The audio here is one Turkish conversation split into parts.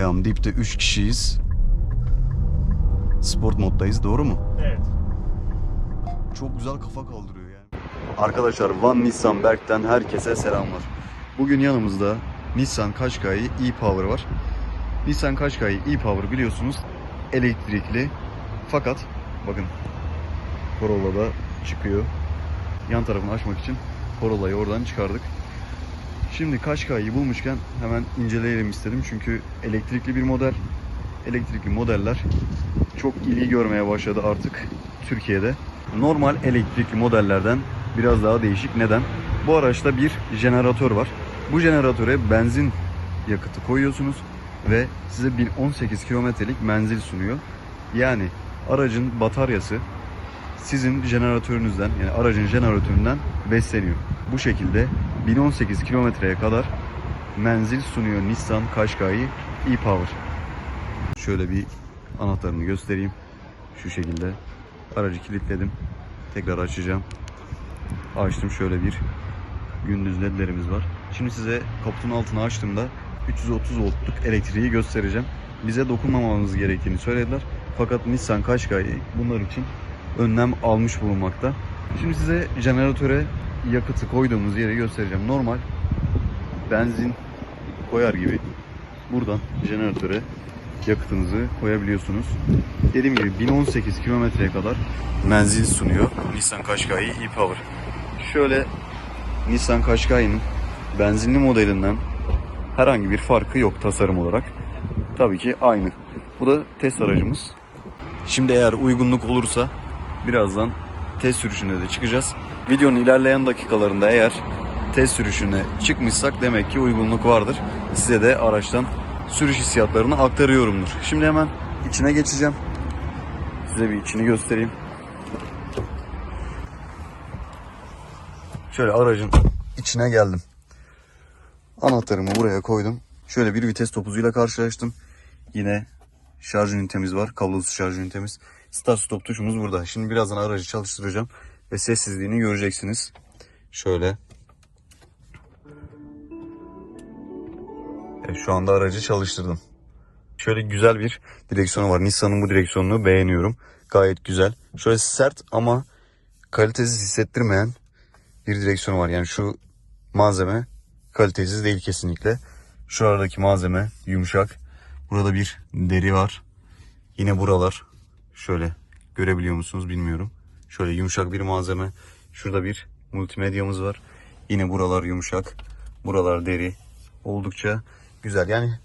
Ayağım dipte 3 kişiyiz. Sport moddayız doğru mu? Evet. Çok güzel kafa kaldırıyor yani. Arkadaşlar Van Nissan Berk'ten herkese selamlar. Bugün yanımızda Nissan Qashqai e-Power var. Nissan Qashqai e-Power biliyorsunuz elektrikli fakat bakın Corolla'da çıkıyor. Yan tarafını açmak için Corolla'yı oradan çıkardık. Şimdi Qashqai'yi bulmuşken hemen inceleyelim istedim çünkü elektrikli bir model. Elektrikli modeller çok ilgi görmeye başladı artık Türkiye'de. Normal elektrikli modellerden biraz daha değişik. Neden? Bu araçta bir jeneratör var. Bu jeneratöre benzin yakıtı koyuyorsunuz ve size 1018 kilometrelik menzil sunuyor. Yani aracın bataryası sizin jeneratörünüzden yani aracın jeneratöründen besleniyor. Bu şekilde 1018 kilometreye kadar menzil sunuyor Nissan Qashqai e-Power. Şöyle bir anahtarını göstereyim. Şu şekilde aracı kilitledim. Tekrar açacağım. Açtım şöyle bir gündüz ledlerimiz var. Şimdi size kaputun altını açtığımda 330 voltluk elektriği göstereceğim. Bize dokunmamamız gerektiğini söylediler. Fakat Nissan Qashqai bunlar için önlem almış bulunmakta. Şimdi size jeneratöre yakıtı koyduğumuz yeri göstereceğim. Normal benzin koyar gibi buradan jeneratöre yakıtınızı koyabiliyorsunuz. Dediğim gibi 1018 kilometreye kadar menzil sunuyor Nissan Qashqai e-Power. Şöyle Nissan Qashqai'nin benzinli modelinden herhangi bir farkı yok tasarım olarak. Tabii ki aynı. Bu da test aracımız. Şimdi eğer uygunluk olursa birazdan test sürüşüne de çıkacağız. Videonun ilerleyen dakikalarında eğer test sürüşüne çıkmışsak demek ki uygunluk vardır. Size de araçtan sürüş hissiyatlarını aktarıyorumdur. Şimdi hemen içine geçeceğim. Size bir içini göstereyim. Şöyle aracın içine geldim. Anahtarımı buraya koydum. Şöyle bir vites topuzuyla karşılaştım. Yine şarj ünitemiz var. Kablosuz şarj ünitemiz. Start stop tuşumuz burada. Şimdi birazdan aracı çalıştıracağım ve sessizliğini göreceksiniz. Şöyle. Evet, şu anda aracı çalıştırdım. Şöyle güzel bir direksiyonu var. Nissan'ın bu direksiyonunu beğeniyorum. Gayet güzel. Şöyle sert ama kalitesiz hissettirmeyen bir direksiyonu var. Yani şu malzeme kalitesiz değil kesinlikle. Şuradaki malzeme yumuşak. Burada bir deri var. Yine buralar şöyle görebiliyor musunuz bilmiyorum. Şöyle yumuşak bir malzeme. Şurada bir multimedyamız var. Yine buralar yumuşak. Buralar deri. Oldukça güzel. Yani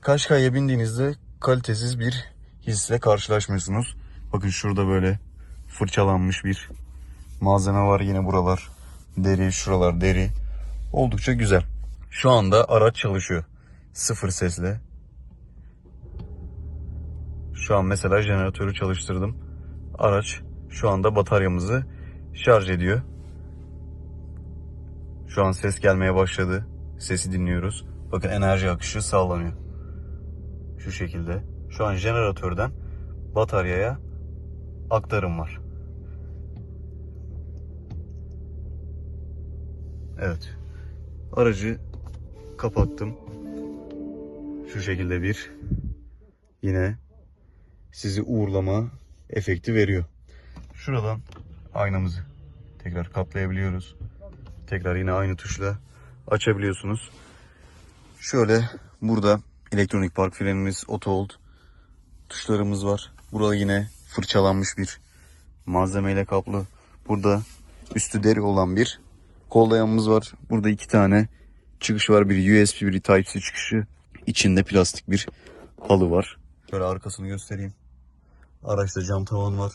Kaşkay'a bindiğinizde kalitesiz bir hisle karşılaşmıyorsunuz. Bakın şurada böyle fırçalanmış bir malzeme var. Yine buralar deri, şuralar deri. Oldukça güzel. Şu anda araç çalışıyor. Sıfır sesle. Şu an mesela jeneratörü çalıştırdım. Araç şu anda bataryamızı şarj ediyor. Şu an ses gelmeye başladı. Sesi dinliyoruz. Bakın enerji akışı sağlanıyor. Şu şekilde. Şu an jeneratörden bataryaya aktarım var. Evet. Aracı kapattım. Şu şekilde bir yine sizi uğurlama efekti veriyor. Şuradan aynamızı tekrar katlayabiliyoruz. Tekrar yine aynı tuşla açabiliyorsunuz. Şöyle burada elektronik park frenimiz, auto hold tuşlarımız var. Burada yine fırçalanmış bir malzemeyle kaplı. Burada üstü deri olan bir kol dayamamız var. Burada iki tane çıkış var. Bir USB, bir Type-C çıkışı. İçinde plastik bir halı var. Şöyle arkasını göstereyim. Araçta cam tavan var.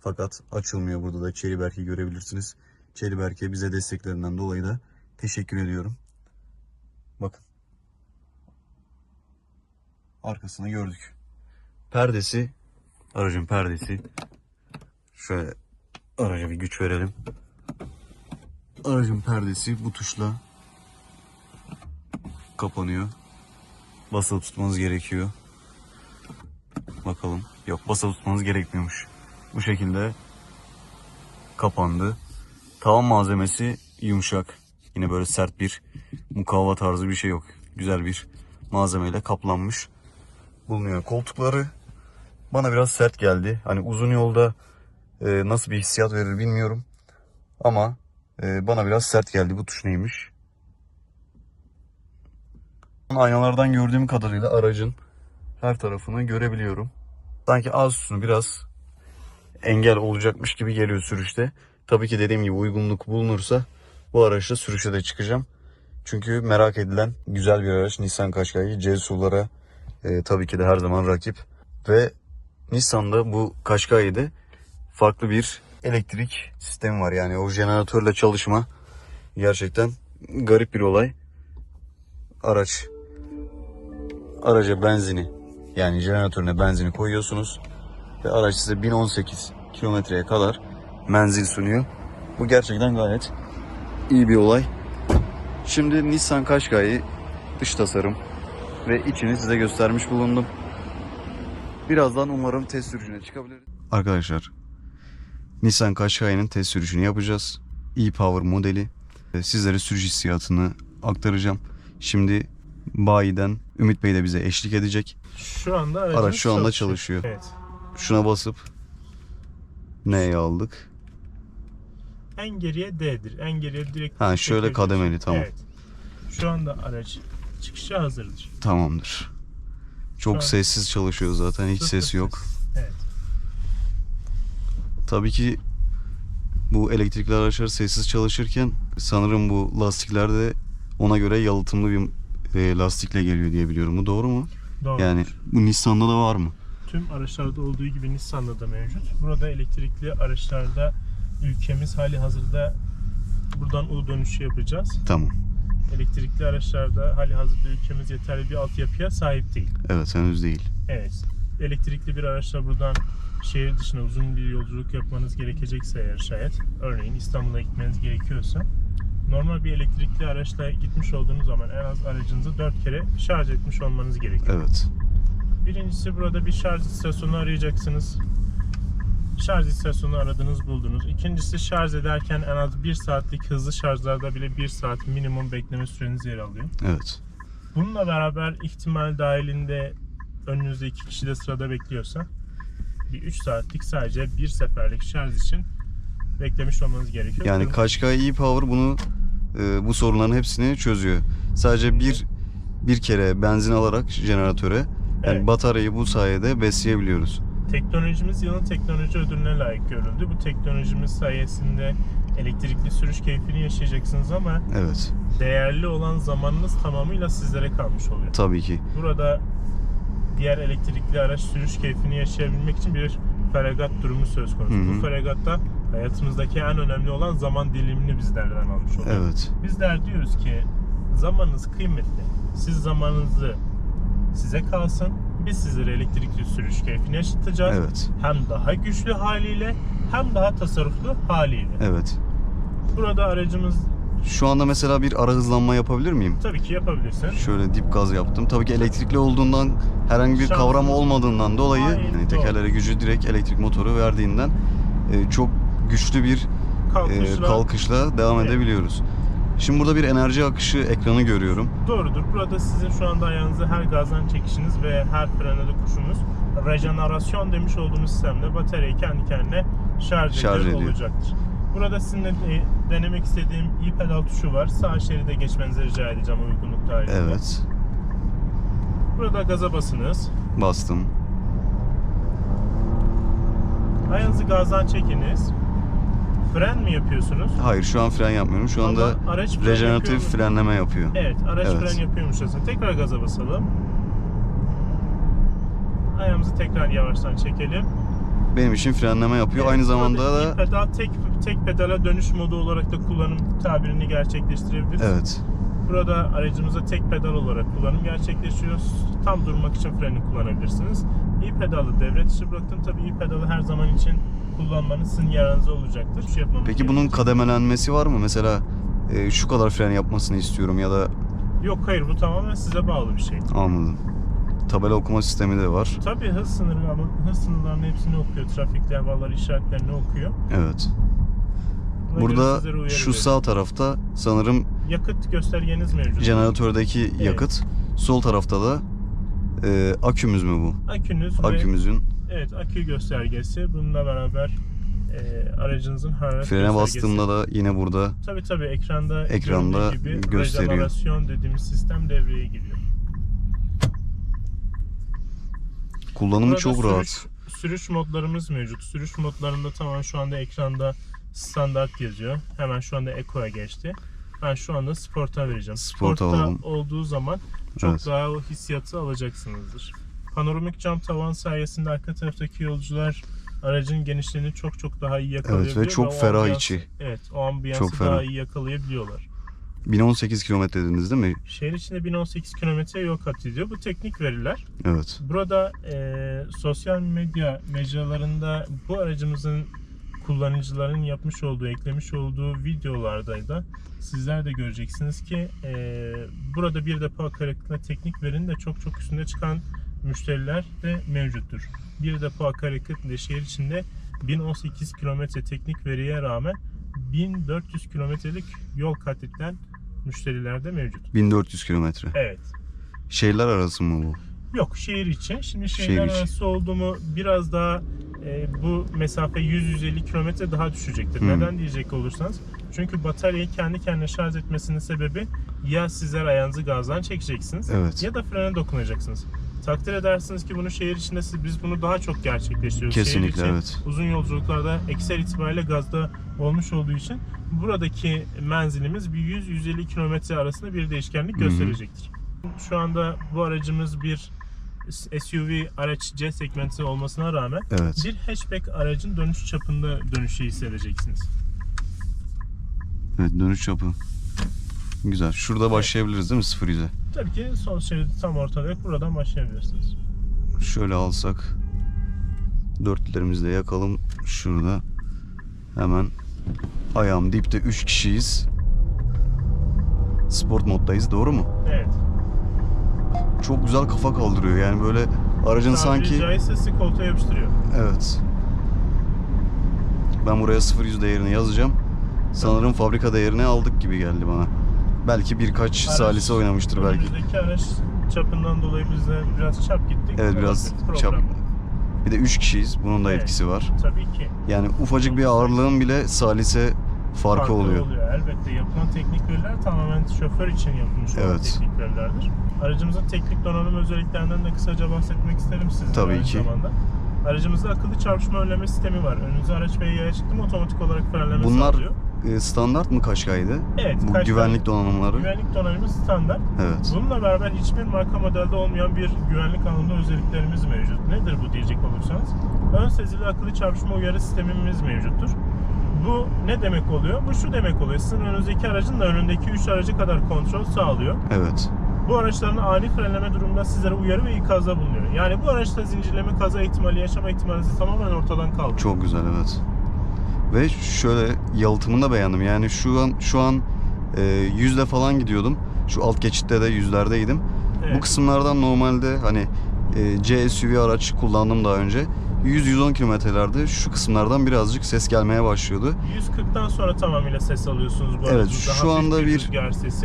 Fakat açılmıyor. Burada da Çeliberk'i görebilirsiniz. Çeliberk'e bize desteklerinden dolayı da teşekkür ediyorum. Bakın. Arkasını gördük. Perdesi, aracın perdesi. Şöyle araca bir güç verelim. Aracın perdesi bu tuşla kapanıyor. Basılı tutmanız gerekiyor. Bakalım. Yok basılı tutmanız gerekmiyormuş. Bu şekilde kapandı. Tavan malzemesi yumuşak. Yine böyle sert bir mukavva tarzı bir şey yok. Güzel bir malzemeyle kaplanmış bulunuyor. Koltukları bana biraz sert geldi. Hani uzun yolda e, nasıl bir hissiyat verir bilmiyorum. Ama e, bana biraz sert geldi. Bu tuş neymiş? Aynalardan gördüğüm kadarıyla aracın her tarafını görebiliyorum. Sanki az üstünü biraz engel olacakmış gibi geliyor sürüşte. Tabii ki dediğim gibi uygunluk bulunursa bu araçla sürüşe de çıkacağım. Çünkü merak edilen güzel bir araç Nissan Qashqai. Cesulara e, tabii ki de her zaman rakip. Ve Nissan'da bu Qashqai'de farklı bir elektrik sistemi var. Yani o jeneratörle çalışma gerçekten garip bir olay. Araç araca benzini yani jeneratörüne benzini koyuyorsunuz ve araç size 1018 kilometreye kadar menzil sunuyor. Bu gerçekten gayet iyi bir olay. Şimdi Nissan Qashqai dış tasarım ve içini size göstermiş bulundum. Birazdan umarım test sürüşüne çıkabiliriz. Arkadaşlar Nissan Qashqai'nin test sürüşünü yapacağız. e-Power modeli. Ee, Sizlere sürüş hissiyatını aktaracağım. Şimdi bayiden Ümit Bey de bize eşlik edecek. Şu anda Araç şu anda çalışıyor. Evet. Şuna basıp N'ye aldık. En geriye D'dir. En geriye direkt Ha, şöyle kademeli, tamam. Evet. Şu anda araç çıkışa hazırdır. Tamamdır. Çok an- sessiz çalışıyor zaten. Hiç Sıfır ses yok. Evet. Tabii ki bu elektrikli araçlar sessiz çalışırken sanırım bu lastikler de ona göre yalıtımlı bir e, lastikle geliyor diye biliyorum. Bu doğru mu? Doğru. Yani bu Nissan'da da var mı? Tüm araçlarda olduğu gibi Nissan'da da mevcut. Burada elektrikli araçlarda ülkemiz hali hazırda buradan U dönüşü yapacağız. Tamam. Elektrikli araçlarda hali hazırda ülkemiz yeterli bir altyapıya sahip değil. Evet henüz değil. Evet. Elektrikli bir araçla buradan şehir dışına uzun bir yolculuk yapmanız gerekecekse eğer şayet, örneğin İstanbul'a gitmeniz gerekiyorsa, normal bir elektrikli araçla gitmiş olduğunuz zaman en az aracınızı 4 kere şarj etmiş olmanız gerekiyor. Evet. Birincisi burada bir şarj istasyonu arayacaksınız. Şarj istasyonu aradınız buldunuz. İkincisi şarj ederken en az 1 saatlik hızlı şarjlarda bile 1 saat minimum bekleme süreniz yer alıyor. Evet. Bununla beraber ihtimal dahilinde önünüzde iki kişi de sırada bekliyorsa bir 3 saatlik sadece bir seferlik şarj için beklemiş olmanız gerekiyor. Yani Qashqai e-Power bunu e, bu sorunların hepsini çözüyor. Sadece bir bir kere benzin alarak jeneratöre yani Evet. bataryayı bu sayede besleyebiliyoruz. Teknolojimiz yılın teknoloji ödülüne layık görüldü. Bu teknolojimiz sayesinde elektrikli sürüş keyfini yaşayacaksınız ama Evet. değerli olan zamanınız tamamıyla sizlere kalmış oluyor. Tabii ki. Burada diğer elektrikli araç sürüş keyfini yaşayabilmek için bir feragat durumu söz konusu. Hı hı. Bu feragatta hayatımızdaki en önemli olan zaman dilimini bizlerden almış oluyor. Evet. Bizler diyoruz ki zamanınız kıymetli. Siz zamanınızı size kalsın. Biz sizlere elektrikli sürüş keyfini yaşatacağız. Evet. Hem daha güçlü haliyle hem daha tasarruflu haliyle. Evet. Burada aracımız Şu anda mesela bir ara hızlanma yapabilir miyim? tabii ki yapabilirsin. Şöyle dip gaz yaptım. Tabii ki elektrikli olduğundan herhangi bir Şans- kavram olmadığından dolayı Hayır, yani doğru. tekerlere gücü direkt elektrik motoru verdiğinden e, çok güçlü bir e, Kalkışla kalkışla devam Evet. edebiliyoruz. Şimdi burada bir enerji akışı ekranı görüyorum. Doğrudur. Burada sizin şu anda ayağınızı her gazdan çekişiniz ve her frene dokuşunuz rejenerasyon demiş olduğumuz sistemde bataryayı kendi kendine şarj, Şarj ediyor ediyor. olacaktır. Burada sizinle de- denemek istediğim i pedal tuşu var. Sağ şeride geçmenizi rica edeceğim uygunluk dahilinde. Evet. Burada gaza basınız. Bastım. Ayağınızı gazdan çekiniz. Fren mi yapıyorsunuz? Hayır şu an fren yapmıyorum. Şu anda Ama araç fren rejeneratif yapıyor mu? frenleme yapıyor. Evet, araç Evet. fren yapıyormuş aslında. Tekrar gaza basalım. Ayağımızı tekrar yavaştan çekelim. Benim için frenleme yapıyor. Evet, Aynı zamanda da ilk pedal tek tek pedala dönüş modu olarak da kullanım tabirini gerçekleştirebiliriz. evet. Burada aracımıza tek pedal olarak kullanım gerçekleşiyor. Tam durmak için freni kullanabilirsiniz. İyi pedalı devre dışı bıraktım. Tabii iyi pedalı her zaman için kullanmanız sizin yararınıza olacaktır. Yapmamız Peki bunun gerekecek. kademelenmesi var mı? Mesela e, şu kadar fren yapmasını istiyorum ya da Yok hayır bu tamamen size bağlı bir şey. anladım. Tabela okuma sistemi de var. Tabii hız sınırı ama hız sınırlarının hepsini okuyor. Trafik levhaları işaretlerini okuyor. Evet. Buna göre Burada sizlere uyarı şu veriyor. sağ tarafta sanırım yakıt göstergeniz mevcut. jeneratördeki Evet. yakıt. Sol tarafta da e, akümüz mü bu? Akünüz Akümüzün evet akü göstergesi. Bununla beraber e, aracınızın hararet frene göstergesi. bastığımda da yine burada Tabii tabii ekranda, Ekranda gibi gösteriyor. rejenerasyon dediğimiz sistem devreye giriyor. kullanımı Burada çok sürüş, rahat. Sürüş modlarımız mevcut. Sürüş modlarında tamam şu anda ekranda standart yazıyor. Hemen şu anda Eco'ya geçti. Ben şu anda Sport'a vereceğim. Sport'a alalım. olduğu zaman çok Evet. daha o hissiyatı alacaksınızdır. Panoramik cam tavan sayesinde arka taraftaki yolcular aracın genişliğini çok çok daha iyi yakalayabiliyor. ve çok o ferah ambiyans- içi. Evet, o ambiyansı Çok ferah. daha iyi yakalayabiliyorlar. 1018 kilometre dediniz değil mi? Şehir içinde 1018 kilometre yol kat ediyor. Bu teknik veriler. Evet. Burada e, sosyal medya mecralarında bu aracımızın kullanıcıların yapmış olduğu, eklemiş olduğu videolarda da sizler de göreceksiniz ki e, burada bir depo akaryakıtına teknik verinin de çok çok üstünde çıkan müşteriler de mevcuttur. Bir depo akaryakıt ile şehir içinde 1018 kilometre teknik veriye rağmen 1400 kilometrelik yol kat eden müşteriler de mevcut. 1400 kilometre. Evet. Şehirler arası mı bu? Yok şehir içi. Şimdi Şehir içi. arası oldu mu biraz daha e, bu mesafe 100-150 kilometre daha düşecektir. Hmm. Neden diyecek olursanız. Çünkü bataryayı kendi kendine şarj etmesinin sebebi ya sizler ayağınızı gazdan çekeceksiniz Evet. ya da frene dokunacaksınız. Takdir edersiniz ki bunu şehir içinde siz- biz bunu daha çok gerçekleştiriyoruz. Kesinlikle, şehir içi evet. Uzun yolculuklarda ekser itibariyle gazda olmuş olduğu için buradaki menzilimiz bir 100-150 kilometre arasında bir değişkenlik hı. gösterecektir. Şu anda bu aracımız bir SUV araç C segmenti olmasına rağmen Evet. bir hatchback aracın dönüş çapında dönüşü hissedeceksiniz. Evet dönüş çapı. Güzel. Şurada başlayabiliriz değil mi 0 100'e? Tabii ki sol şeridi tam ortada buradan başlayabilirsiniz. Şöyle alsak. Dörtlerimizi de yakalım. Şurada. Hemen ayağım dipte 3 kişiyiz. Sport moddayız doğru mu? Evet. Çok güzel kafa kaldırıyor yani böyle aracın Tabiri sanki caizse sizi koltuğa yapıştırıyor. evet. Ben buraya 0 100 değerini yazacağım. Sanırım fabrika değerini aldık gibi geldi bana. Belki birkaç Araç salise oynamıştır belki. Önümüzdeki araç çapından dolayı biz de biraz çap gittik. Evet biraz çap. Bir de 3 kişiyiz. Bunun da etkisi var. Tabii ki. Yani ufacık bir ağırlığın bile salise farkı oluyor. Elbette yapılan teknik veriler tamamen şoför için yapılmış olan Evet. teknik verilerdir. Aracımızın teknik donanım özelliklerinden de kısaca bahsetmek isterim size. Tabii aynı ki. Zamanda. Aracımızda akıllı çarpışma önleme sistemi var. Önünüze araç ve yaya çıktı mı otomatik olarak frenleme Bunlar sağlıyor. e, standart mı Kaşkay'dı? Evet. Bu kaç güvenlik donanımları. Güvenlik donanımı standart. Evet. Bununla beraber hiçbir marka modelde olmayan bir güvenlik alanında özelliklerimiz mevcut. Nedir bu diyecek olursanız? Ön sezili akıllı çarpışma uyarı sistemimiz mevcuttur. Bu ne demek oluyor? Bu şu demek oluyor. Sizin önünüzdeki aracın da önündeki 3 aracı kadar kontrol sağlıyor. Evet. Bu araçların ani frenleme durumunda sizlere uyarı ve ikazda bulunuyor. Yani bu araçta zincirleme kaza ihtimali, yaşama ihtimalinizi tamamen ortadan kaldırıyor. Çok güzel evet. Ve şöyle yalıtımını da beğendim. Yani şu an şu an e, yüzde falan gidiyordum. Şu alt geçitte de yüzlerdeydim. Evet. Bu kısımlardan normalde hani e, C SUV araç kullandım daha önce. 100-110 kilometrelerde şu kısımlardan birazcık ses gelmeye başlıyordu. 140'tan sonra tamamıyla ses alıyorsunuz bu Evet, aracınızda. şu anda bir.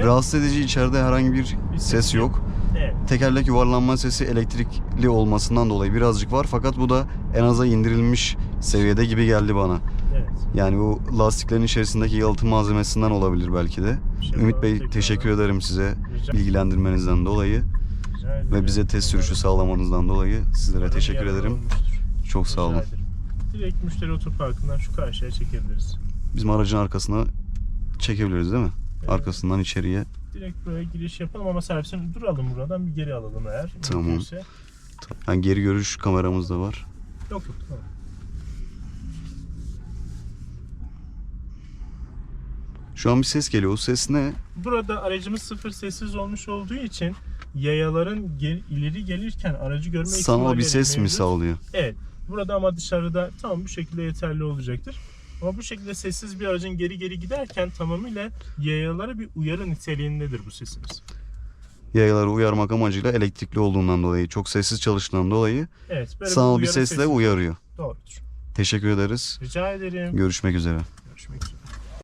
Rahatsız edici içeride herhangi bir Bir ses yok. Evet. Tekerlek yuvarlanma sesi elektrikli olmasından dolayı birazcık var fakat bu da en aza indirilmiş seviyede gibi geldi bana. Evet. Yani bu lastiklerin içerisindeki yalıtım malzemesinden olabilir belki de. Şey Ümit Bey tekrar teşekkür ederim size Rica- bilgilendirmenizden dolayı ve bize test sürüşü sağlamanızdan dolayı sizlere teşekkür ederim. Çok sağ olun. Direkt müşteri otoparkından şu karşıya çekebiliriz. Bizim aracın arkasına çekebiliriz değil mi? Evet. Arkasından içeriye. Direkt böyle giriş yapalım ama servisin duralım buradan bir geri alalım eğer. Tamam. mümkünse. Yani geri görüş kameramız da var. Yok yok tamam. Şu an bir ses geliyor. O ses ne? Burada aracımız sıfır sessiz olmuş olduğu için yayaların gel- ileri gelirken aracı görme Sanal bir ses mi sağlıyor? Evet. Burada ama dışarıda tam bu şekilde yeterli olacaktır. Ama bu şekilde sessiz bir aracın geri geri giderken tamamıyla yayalara bir uyarı niteliğindedir bu sesimiz. Yayaları uyarmak amacıyla elektrikli olduğundan dolayı, çok sessiz çalıştığından dolayı Evet. Sanal bir sesle sesi- uyarıyor. Doğrudur. Teşekkür ederiz. Rica ederim. Görüşmek üzere. Görüşmek üzere.